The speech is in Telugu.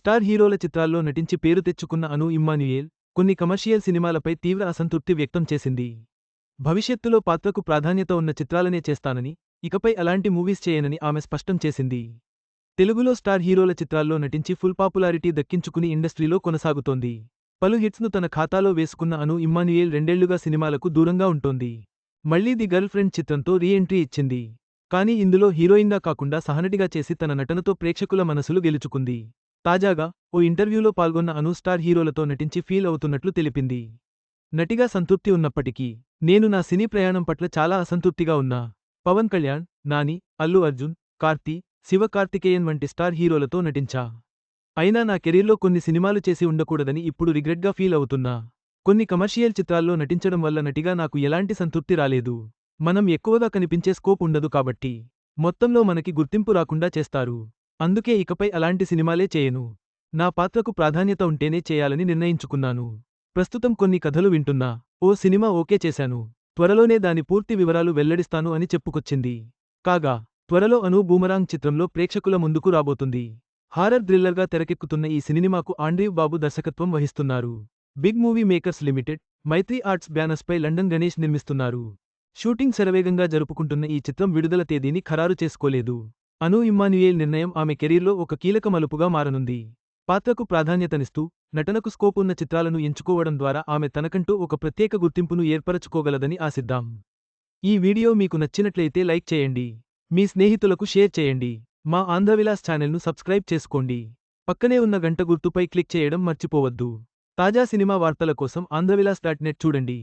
స్టార్ హీరోల చిత్రాల్లో నటించి పేరు తెచ్చుకున్న అను ఇమ్మాన్యుయేల్ కొన్ని కమర్షియల్ సినిమాలపై తీవ్ర అసంతృప్తి వ్యక్తం చేసింది. భవిష్యత్తులో పాత్రకు ప్రాధాన్యత ఉన్న చిత్రాలనే చేస్తానని ఇకపై అలాంటి మూవీస్ చేయనని ఆమె స్పష్టం చేసింది. తెలుగులో స్టార్ హీరోల చిత్రాల్లో నటించి ఫుల్ పాపులారిటీ దక్కించుకుని ఇండస్ట్రీలో కొనసాగుతోంది. పలు హిట్స్ను తన ఖాతాలో వేసుకున్న అను ఇమ్మాన్యుయేల్ రెండేళ్ళుగా సినిమాలకు దూరంగా ఉంటోంది. మళ్ళీ ది గర్ల్ ఫ్రెండ్ చిత్రంతో రీ ఎంట్రీ ఇచ్చింది. కానీ ఇందులో హీరోయిన్గా కాకుండా సహనటిగా చేసి తన నటనతో ప్రేక్షకుల మనసులు గెలుచుకుంది. తాజాగా ఓ ఇంటర్వ్యూలో పాల్గొన్న అను స్టార్ హీరోలతో నటించి ఫీల్ అవుతున్నట్లు తెలిపింది. నటిగా సంతృప్తి ఉన్నప్పటికీ నేను నా సినీ ప్రయాణం పట్ల చాలా అసంతృప్తిగా ఉన్నా. పవన్ కళ్యాణ్ నాని అల్లు అర్జున్ కార్తీ శివ కార్తికేయన్ వంటి స్టార్ హీరోలతో నటించా. అయినా నా కెరీర్లో కొన్ని సినిమాలు చేసి ఉండకూడదని ఇప్పుడు రిగ్రెట్గా ఫీల్ అవుతున్నా. కొన్ని కమర్షియల్ చిత్రాల్లో నటించడం వల్ల నటిగా నాకు ఎలాంటి సంతృప్తి రాలేదు. మనం ఎక్కువగా కనిపించే స్కోప్ ఉండదు కాబట్టి మొత్తంలో మనకి గుర్తింపు రాకుండా చేస్తారు. అందుకే ఇకపై అలాంటి సినిమాలే చేయను. నా పాత్రకు ప్రాధాన్యత ఉంటేనే చేయాలని నిర్ణయించుకున్నాను. ప్రస్తుతం కొన్ని కథలు వింటున్నా. ఓ సినిమా ఓకే చేశాను. త్వరలోనే దాని పూర్తి వివరాలు వెల్లడిస్తాను అని చెప్పుకొచ్చింది. కాగా త్వరలో అను బూమరాంగ్ చిత్రంలో ప్రేక్షకుల ముందుకు రాబోతుంది. హారర్ థ్రిల్లర్గా తెరకెక్కుతున్న ఈ సినిమాకు ఆండ్రీవ్ బాబు దర్శకత్వం వహిస్తున్నారు. Big movie makers limited Mythri arts బ్యానర్స్పై London Ganesh నిర్మిస్తున్నారు. షూటింగ్ శరవేగంగా జరుపుకుంటున్న ఈ చిత్రం విడుదల తేదీని ఖరారు చేసుకోలేదు. అను ఇమ్మాన్యుయేల్ నిర్ణయం ఆమె కెరీర్లో ఒక కీలక మలుపుగా మారనుంది. పాత్రకు ప్రాధాన్యతనిస్తూ నటనకు స్కోప్ ఉన్న చిత్రాలను ఎంచుకోవడం ద్వారా ఆమె తనకంటూ ఒక ప్రత్యేక గుర్తింపును ఏర్పరచుకోగలదని ఆశిద్దాం. ఈ వీడియో మీకు నచ్చినట్లయితే లైక్ చేయండి. మీ స్నేహితులకు షేర్ చేయండి. మా ఆంధ్రవిలాస్ ఛానల్ను సబ్స్క్రైబ్ చేసుకోండి. పక్కనే ఉన్న గంట గుర్తుపై క్లిక్ చేయడం మర్చిపోవద్దు. తాజా సినిమా వార్తల కోసం ఆంధ్రవిలాస్ డాట్ నెట్ చూడండి.